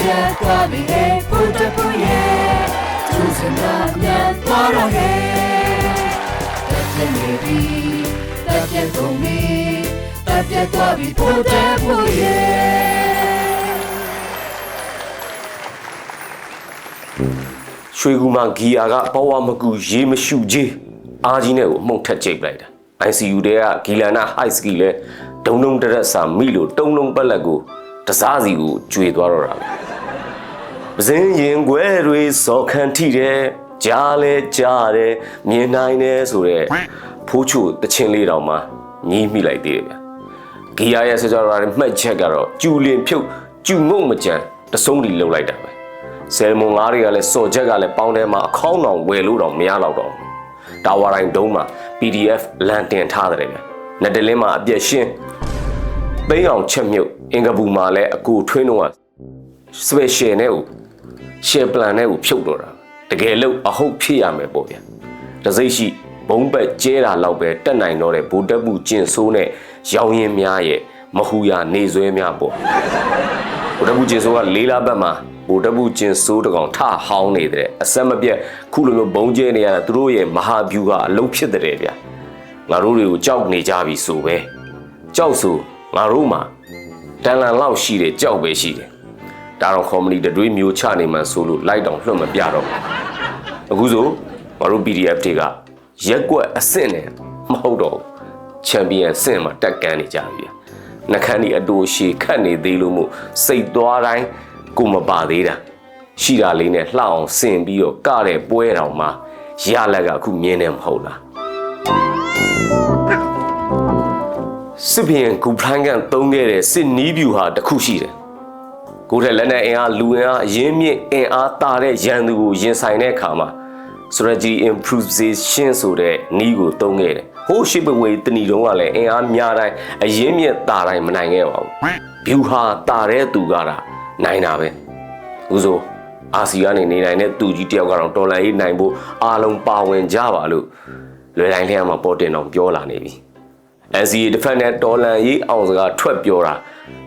ပြတ်သွားပြီဟဲ့ဘုဒ္ဓဘုရဲ့သူစင်တာမြတ်သွားတော့ဟဲ့တက်ပြတ်နေပြီတက်ပြတ်ကုန်ပြီတက်ပြတ်သွားပြီဘုဒ္ဓဘုရဲ့ရွှေကူမဂီယာကဘဝမကူရေမရှုကြီးအားကြီးနဲ့ကိုမှုန့်ထက်ကြိတ်ပလိုက်တာ ICU တဲကဂီလန်နာ high ski လဲဒုံဒုံတရက်စာမိလို့တုံလုံးပက်လက်ကိုတစားစီကိုကျွေသွားတော့တာပဲ ပစင်းရင်ခွဲတွေစော်ခန့်ထိတယ်ကြားလဲကြားတယ်မြင်နိုင်တယ်ဆိုတော့ဖိုးချိုတချင်းလေးတောင်မှညီးမိလိုက်သေးတယ်ဗျဂီယာရဲ့ဆက်ကြရတဲ့မှတ်ချက်ကတော့ကျူလင်ဖြုတ်ကျူငုံမကြံတဆုံးတီလှုပ်လိုက်တာပဲဆယ်မွန်ငါးတွေကလည်းစော်ချက်ကလည်းပေါင်းထဲမှာအခေါင်းအောင်ဝယ်လို့တော့မရတော့တော့ဘူးတာဝါတိုင်းတုံးမှာ PDF လန်တင်ထားတယ်ဗျနက်တလင်းမှာအပြက်ရှင်းသိန်းအောင်ချက်မြုပ်အင်္ဂပူမှာလည်းအကူထွင်းတော့ special နဲ့ကို share plan နဲ့ကိုဖြုတ်တော့တာတကယ်လို့အဟုတ်ဖြစ်ရမယ်ပေါ့ဗျတစိမ့်ရှိဘုံဘက်ကျဲတာလောက်ပဲတက်နိုင်တော့တဲ့ဗိုလ်တပ်မှုကျင့်ဆိုးနဲ့ရောင်ရင်များရဲ့မဟူရနေဆွဲများပေါ့ဗိုလ်တပ်ဘူးကျင်ဆိုးကလေးလာဘက်မှာဗိုလ်တပ်ဘူးကျင်ဆိုးတကောင်ထဟောင်းနေတဲ့အဆက်မပြတ်ခုလိုမျိုးဘုံကျဲနေရတာသူတို့ရဲ့မဟာဗျူဟာအလုံးဖြစ်တဲ့ဗျာငါတို့တွေကိုကြောက်နေကြပြီဆိုပဲကြောက်ဆိုငါတို့မှာတန်လန်လောက်ရှိတယ်ကြောက်ပဲရှိတယ် ဒါတော့ကော်မတီတွေးမျိုးချနေမှဆိုလို့လိုက်တောင်လွှတ်မပြတော့ဘူးအခုဆိုငါတို့ PDF တွေကရက်ကွက်အဆင့်နဲ့မဟုတ်တော့ဘူးချန်ပီယံဆင့်မှာတက်ကန်းနေကြပြီဗျာနှခမ်းဒီအတူရှည်ခတ်နေသေးလို့မို့စိတ်သွားတိုင်းကိုမပါသေးတာရှိတာလေးနဲ့လှအောင်ဆင်ပြီးတော့ကတဲ့ပွဲတော်မှာရလက်ကအခုမြင်နေမဟုတ်လားစစ်ဘရင်ဂူဖလန်ကန်သုံးခဲ့တဲ့စစ်နီးဗျူဟာတစ်ခုရှိတယ် ကိုယ်ထက်လက်နဲ့အင်အားလူအင်အားအရင်းမြစ်အင်အားတာတဲ့ရန်သူကိုရင်ဆိုင်တဲ့အခါမှာ strategy improvisation ဆိုတဲ့နီးကိုသုံးခဲ့တယ်။ဟိုးရှိပဝေတဏီတုံးကလည်းအင်အားများတိုင်းအရင်မြက်တာတိုင်းမနိုင်ခဲ့ပါဘူး။ view ဟာတာတဲ့သူကတာနိုင်တာပဲ။ဥဆိုအာစီကနေနေနိုင်တဲ့သူကြီးတယောက်ကတော့တော်လန်ရေးနိုင်ဖို့အားလုံးပါဝင်ကြပါလို့လွယ်တိုင်းလျက်မှာပေါ်တင်အောင်ပြောလာနေပြီ။ NCA တစ်ဖက်နဲ့တော်လန်ရေးအောင်စကားထွက်ပြောတာ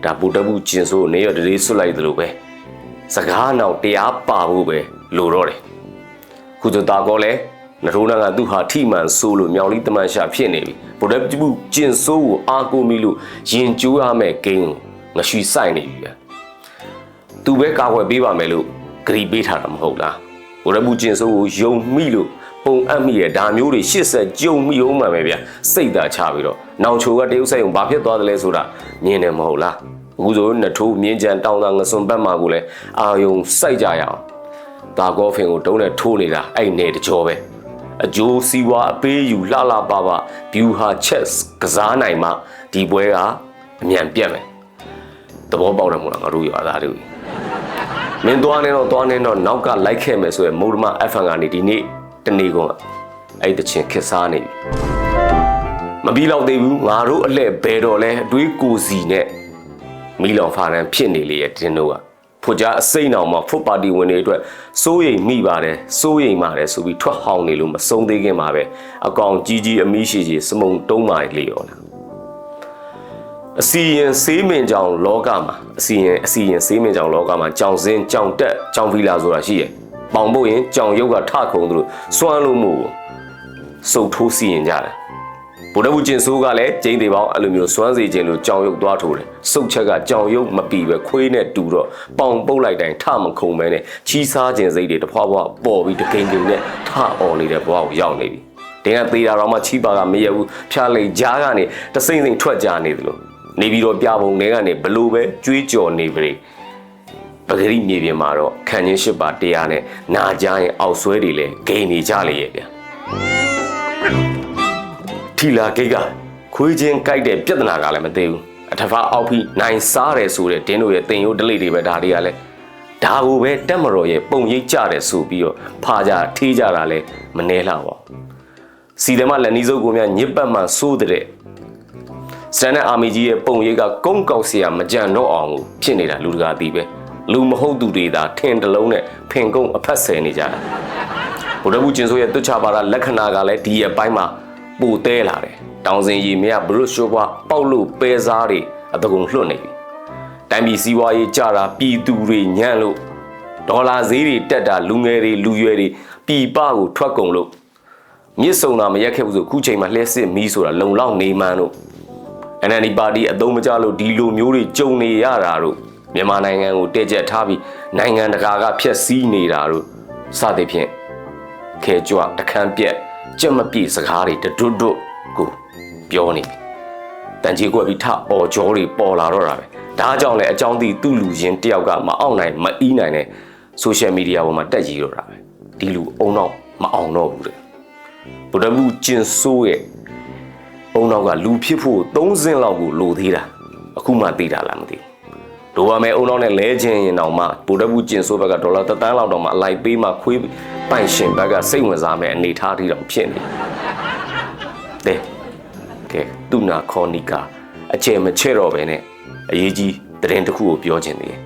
ဒါဗုဒ္ဓဘူးကျင်ဆိုးနေရတလေးဆွတ်လိုက်သလိုပဲ။စကားနောက်တရားပါဖို့ပဲလိုတော့တယ်။ခုဆိုတာကောလဲနထိုးနာကသူ့ဟာထိမှန်ဆိုးလို့မြောင်လေးတမန်ရှာဖြစ်နေပြီဗုဒ္ဓပြုကျင်ဆိုးကိုအာကိုမီလို့ရင်ကျိုးရမယ်ဂိမ်းကိုငရွှီဆိုင်နေပြီဗျသူပဲကာကွယ်ပေးပါမယ်လို့ဂရီပေးထားတာမဟုတ်လားဗုဒ္ဓပြုကျင်ဆိုးကိုယုံမိလို့ ပုံအပ်မိရဲ့ဒါမျိုးတွေရှစ်ဆက်ကြုံမိအောင်မှန်ပဲဗျစိတ်သာချပြီးတော့နောင်ချိုကတရုတ်ဆက်ုံဘာဖြစ်သွားတယ်လဲဆိုတာမြင်တယ်မဟုတ်လားအခုဆိုနထိုးမြင်းကြံတောင်းတာငစွန်ဘက်မှာကိုလည်းအာယုံစိုက်ကြရအောင်ဒါကောဖင်ကိုတုံးနဲ့ထိုးနေတာအဲ့နေတကြောပဲအကျိုးစီးပွားအပေးယူလှလှပပဘျူဟာချက်ကစားနိုင်မှဒီပွဲကအမြန်ပြတ်မယ်သဘောပေါက်တယ်မို့လားငါတို့ရွာသားတွေမင်းသွားနေတော့သွားနေတော့နောက်ကလိုက်ခဲ့မယ်ဆိုရင်မုဒ္ဓမ FM ကနေဒီနေ့ တနေ့ကုန်အဲ့တချင်ခစ်စားနေပြီမပြီးတော့သေးဘူးငါတို့အလှဲ့ဘယ်တော့လဲအတွေးကိုစီနဲ့မီလောင်ဖာရန်ဖြစ်နေလေရဲ့တင်းတို့ကဖွကြားအစိမ့်အောင်မှာဖွတ်ပါတီဝင်တွေအတွက်စိုးရိမ်မိပါတယ်စိုးရိမ်ပါတယ်ဆိုပြီးထွက်ဟောင်းနေလို့မဆုံးသေးခင်မှာပဲအကောင်ကြီးကြီးအမီးရှိရှိစမုံတုံးမာလေရောလာအစီရင်ဆေးမင်ကြောင်လောကမှာအစီရင်အစီရင်ဆေးမင်ကြောင်လောကမှာကြောင်စင်းကြောင်တက်ကြောင်ဖီလာဆိုတာရှိရဲ့ ပေါင်ဖို့ရင်ကြောင်ရုပ်ကထခုံသူလို့စွမ်းလို့မို့စုပ်ထိုးစီရင်ကြတယ်ဗုဒ္ဓဘုကျင်ဆိုးကလည်းကျင်းသေးပေါင်းအဲ့လိုမျိုးစွမ်းစီခြင်းလို့ကြောင်ရုပ်သွားထိုးတယ်စုတ်ချက်ကကြောင်ရုပ်မပီပဲခွေးနဲ့တူတော့ပေါင်ပုတ်လိုက်တိုင်းထမခုံမဲနဲ့ချီးစားခြင်းစိတ်တွေတဖွာဖွာပေါ်ပြီးတကိန်ကိန်နဲ့ထអော်နေတဲ့ဘဝကိုရောက်နေပြီတင်းကသေးတာတော့မှချီးပါကမရဘူးဖျားလိန်ကြားကနေတစိမ့်စိမ့်ထွက်ကြနေသလိုနေပြီးတော့ပြပုံတွေကနေဘလို့ပဲကြွေးကြော်နေပြီ ပဂရိမြေပြင်မှာတော့ခံချင်း၈ပါတရားနဲ့နာကြရင်အောက်ဆွဲတွေလည်းဂိမ်းနေကြလေရဲ့ဗျာထီလာဂိတ်ကခွေးချင်းကြိုက်တဲ့ပြဿနာကလည်းမသေးဘူးအထဖာအောက်ဖိနိုင်စားတယ်ဆိုတဲ့ဒင်းတို့ရဲ့တင်ရိုးဒလိတွေပဲဒါတွေကလည်းဒါကိုပဲတက်မတော်ရဲ့ပုံရိပ်ကြတယ်ဆိုပြီးတော့ဖာကြထေးကြတာလည်းမနှဲလှပါဘူးစီတယ်မလက်နီးစုပ်ကိုများညစ်ပတ်မှစိုးတဲ့စတန်ဒတ်အာမီကြီးရဲ့ပုံရိပ်ကကုန်းကောက်စရာမကြံတော့အောင်ဖြစ်နေတာလူတကာသိပဲ။ လူမဟုတ်သူတွေသာထင်တလုံးနဲ့ဖင်ကုန်းအဖက်ဆယ်နေကြတာဗုဒ္ဓဘုကျင်ဆိုရဲ့တွတ်ချပါတာလက္ခဏာကလည်းဒီရဲ့ပိုင်းမှာပိုတဲလာတယ်။တောင်စင်ရီမြဘရုရှိုးဘွားပေါက်လို့ပဲစားတွေအတကုံလွှတ်နေပြီ။တိုင်းပြည်စည်းဝါးရေးကြတာပြည်သူတွေညံ့လို့ဒေါ်လာဈေးတွေတက်တာလူငယ်တွေလူရွယ်တွေပြည်ပကိုထွက်ကုန်လို့မြစ်စုံတာမရက်ခဲ့ဘူးဆိုအခုချိန်မှာလှည့်စစ်မီးဆိုတာလုံလောက်နေမှန်းလို့ NLD ပါတီအသုံးမကျလို့ဒီလိုမျိုးတွေကြုံနေရတာတို့ မြန်မာနိုင်ငံကိုတည့်ကျက်ထားပြီးနိုင်ငံတကာကဖျက်ဆီးနေတာတို့စသဖြင့်ခဲကြွတခမ်းပြက်ကြက်မပြည့်စကားတွေတတွတ်တွတ်ကိုပြောနေပြီတန်ကြီးကွက်ပြီးထအော်ကြောတွေပေါ်လာတော့တာပဲဒါကြောင့်လည်းအကြောင်းသိသူ့လူချင်းတယောက်ကမအောင်နိုင်မအီးနိုင်တဲ့ဆိုရှယ်မီဒီယာပေါ်မှာတက်ကြီးတော့တာပဲဒီလူအုံတော့မအောင်တော့ဘူးတဲ့ဗုဒ္ဓဘုကျင်ဆိုးရဲ့အုံနောက်ကလူဖြစ်ဖို့၃စင်းလောက်ကိုလိုသေးတာအခုမှသိတာလားမသိဘူး တို့ပါမယ်အုံနောက်နဲ့လဲခြင်းရင်တောင်မှဗိုလ်တပ်ဘူးကျင်ဆိုးဘက်ကဒေါ်လာတစ်သန်းလောက်တောင်မှအလိုက်ပေးမှခွေးပိုင်ရှင်ဘက်ကစိတ်ဝင်စားမဲ့အနေထားထိတောင်ဖြစ်နေတယ်ကဲသူနာခေါနီကာအကျယ်မချဲ့တော့ပဲနဲ့အရေးကြီးသတင်းတစ်ခုကိုပြောခြင်းသေးတယ်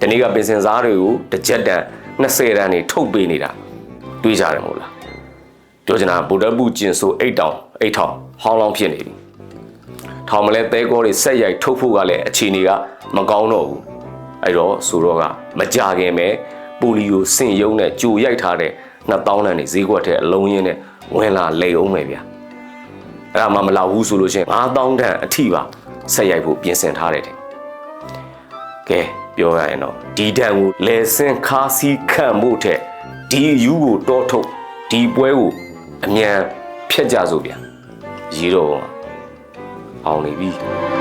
ဒီနေ့ကပင်စင်စားတွေကိုတစ်ကြက်တန်20တန်းနေထုတ်ပေးနေတာတွေးကြတယ်မို့လားပြောချင်တာဗုဒ္ဓဘုကျင်ဆိုအိတ်တောင်အိတ်ထောင်ဟောင်းလောင်းဖြစ်နေပြီ ထောင်မလဲသဲကောတွေဆက်ရိုက်ထုတ်ဖို့ကလည်းအခြေအနေကမကောင်းတော့ဘူးအဲ့တော့ဆိုတော့ကမကြခင်ပဲပိုလီယိုစင်ယုံနဲ့ကြိုရိုက်ထားတဲ့2000တန်းနေဈေးကွက်ထဲအလုံးရင်းနဲ့ဝင်လာလေအောင်မယ်ဗျာအဲ့ဒါမှမလောက်ဘူးဆိုလို့ရှိရင်9000တန်းအထိပါဆက်ရိုက်ဖို့ပြင်ဆင်ထားတယ်တဲ့ကဲပြောရရင်တော့ဒီတန်းကိုလေဆင်ခါစီခန့်ဖို့ထက်ဒီယူကိုတောထုတ်ဒီပွဲကိုအမြန်ဖျက်ကြစို့ဗျာရေးတော့ အောင်နေပြီ